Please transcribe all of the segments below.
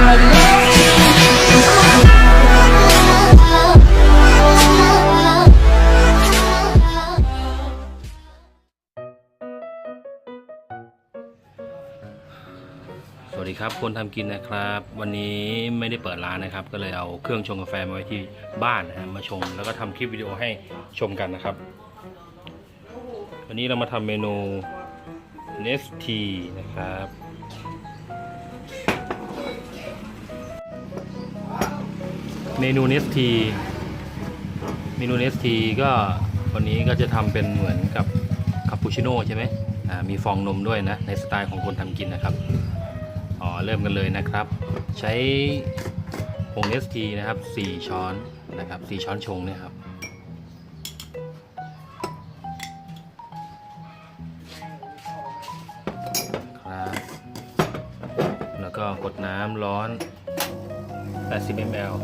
สวัสดีครับคนทำกินนะครับ วันนี้ไม่ได้เปิดร้านนะครับ ก็เลยเอาเครื่องชงกาแฟมาไว้ที่บ้านนะฮะมาชงแล้วก็ทำคลิปวิดีโอให้ชมกันนะครับ วันนี้เรามาทำเมนูเนสทีนะครับ เมนูเนสทีเมนูเนสทีก็วันนี้ก็จะทำเป็นเหมือนกับคาปูชิโน่ใช่ไหมอ่ามีฟองนมด้วยนะ ในสไตล์ของคนทำกินนะครับอ๋อเริ่มกันเลยนะครับ ใช้ผงเอสทีนะครับ 4 ช้อนนะครับ 4 ช้อนชงเนี่ยครับ แล้วก็กดน้ำร้อน 80 ml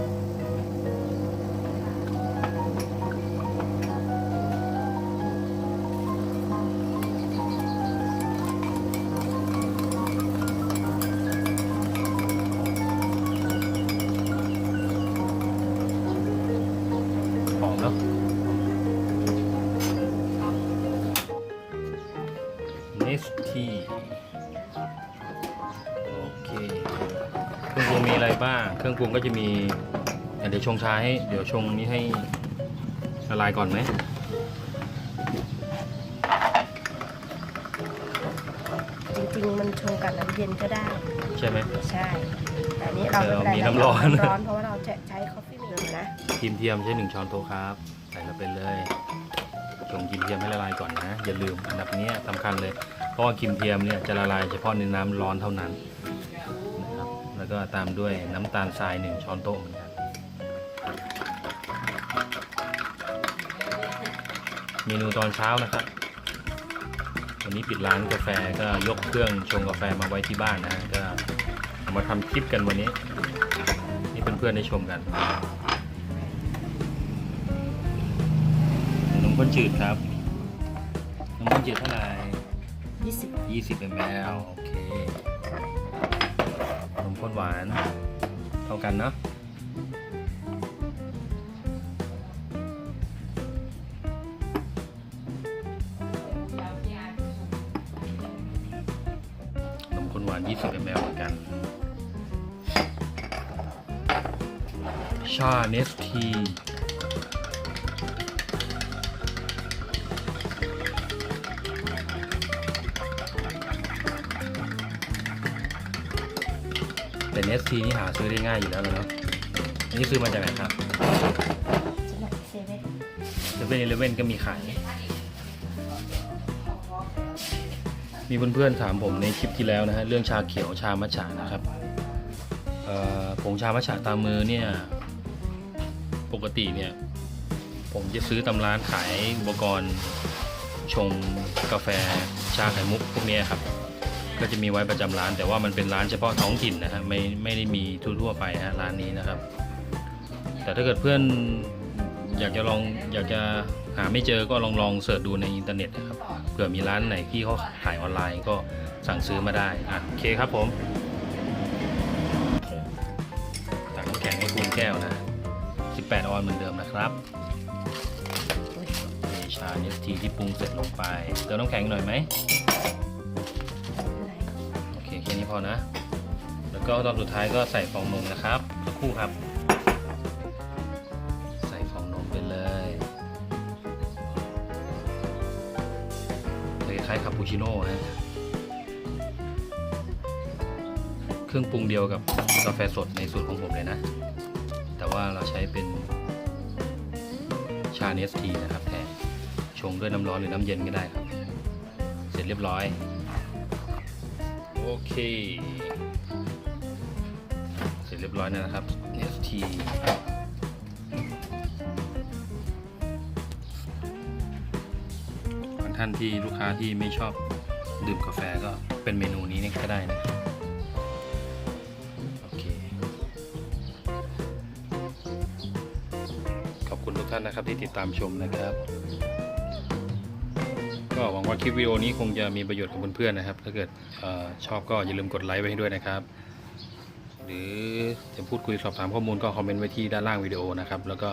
หอมเนาะ รื่องปรุงมีอะไรบ้าง เครื่องปรุงก็จะมีอะเดี๋ยวชงชาให้ เดี๋ยวชงนี้ให้ละลายก่อนไหมจริงๆมันชงกับน้ำเย็นก็ได้ ใช่ไหม ใช่แต่อันนี้เราไม่เป็นไรมีน้ำร้อนน้ำร้อนเพราะว่าเราจะใช้คอฟฟี่มิลนะ ครีมเทียมใช้หนึ่งช้อนโต๊ะครับ ใส่ลงไปเลยชงครีมเทียมให้ละลายก่อนนะ อย่าลืมอันดับเนี้ยสำคัญเลย เพราะว่าครีมเทียมเนี่ยจะละลายเฉพาะในน้ำร้อนเท่านั้นนะครับ แล้วก็ตามด้วยน้ำตาลทรายหนึ่งช้อนโต๊ะเหมือนกันเมนูตอนเช้านะครับ วันนี้ปิดร้านกาแฟก็ยกเครื่องชงกาแฟมาไว้ที่บ้านนะก็เอามาทำคลิปกันวันนี้ นี่เพื่อนๆได้ชมกันนมข้นจืดครับนมข้นจืดเท่าไหร่20 20 ml โอเค นมข้นหวานเท่ากันเนาะนมข้นหวาน 20 ml เหมือนกัน ชาเนสที แต่เนสทีนี่หาซื้อได้ง่ายอยู่แล้วเนาะอันนี้ซื้อมาจากไหนครับสำหรับเซเว่นเซเว่นอีเลเว่นก็มีขาย มีเพื่อนๆถามผมในคลิปที่แล้วนะฮะเรื่องชาเขียวชามัทฉะนะครับเอ่อผงชามัทฉะตามมือเนี่ยปกติเนี่ยผมจะซื้อตำร้านขายอุปกรณ์ชงกาแฟชาไข่มุกพวกเนี้ยครับ ก็จะมีไว้ประจำร้าน แต่ว่ามันเป็นร้านเฉพาะท้องถิ่นนะฮะไม่ไม่ได้มีทั่วๆไปฮะร้านนี้นะครับ แต่ถ้าเกิดเพื่อนอยากจะลองอยากจะหาไม่เจอก็ลองลองเสิร์ชดูในอินเทอร์เน็ตนะครับเผื่อมีร้านไหนที่เขาขายออนไลน์ก็สั่งซื้อมาได้อะโอเคครับผมตักน้ำแข็งให้คุณแก้วนะ 18 ออนเหมือนเดิมนะครับเทชาเนสทีที่ปรุงเสร็จลงไปเติมน้ำแข็งหน่อยไหมอะไรโอเค แค่นี้พอนะ แล้วก็ตอนสุดท้ายก็ใส่ฟองนมนะครับสักครู่ครับ ใส่ฟองนมไปเลยคล้ายๆคาปูชิโน่ฮะเครื่องปรุงเดียวกับกาแฟสดในสูตรของผมเลยนะ แต่ว่าเราใช้เป็นชาเนสทีนะครับแทนชงด้วยน้ำร้อนหรือน้ำเย็นก็ได้ครับ เสร็จเรียบร้อย โอเค เสร็จเรียบร้อยแล้วนะครับ ST บางท่านที่ลูกค้าที่ไม่ชอบดื่มกาแฟก็เป็นเมนูนี้ก็ได้นะโอเค ขอบคุณทุกท่านนะครับที่ติดตามชมนะครับ ก็หวังว่าคลิปวิดีโอนี้คงจะมีประโยชน์กับเพื่อนๆนะครับ ถ้าเกิดอชอบก็อย่าลืมกดไลค์ไว้ให้ด้วยนะครับ หรือจะพูดคุยสอบถามข้อมูลก็คอมเมนต์ไว้ที่ด้านล่างวิดีโอนะครับ แล้วก็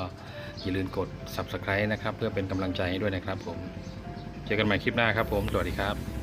อย่าลืมกด subscribe นะครับ เพื่อเป็นกำลังใจให้ด้วยนะครับผม เจอกันใหม่คลิปหน้าครับผม สวัสดีครับ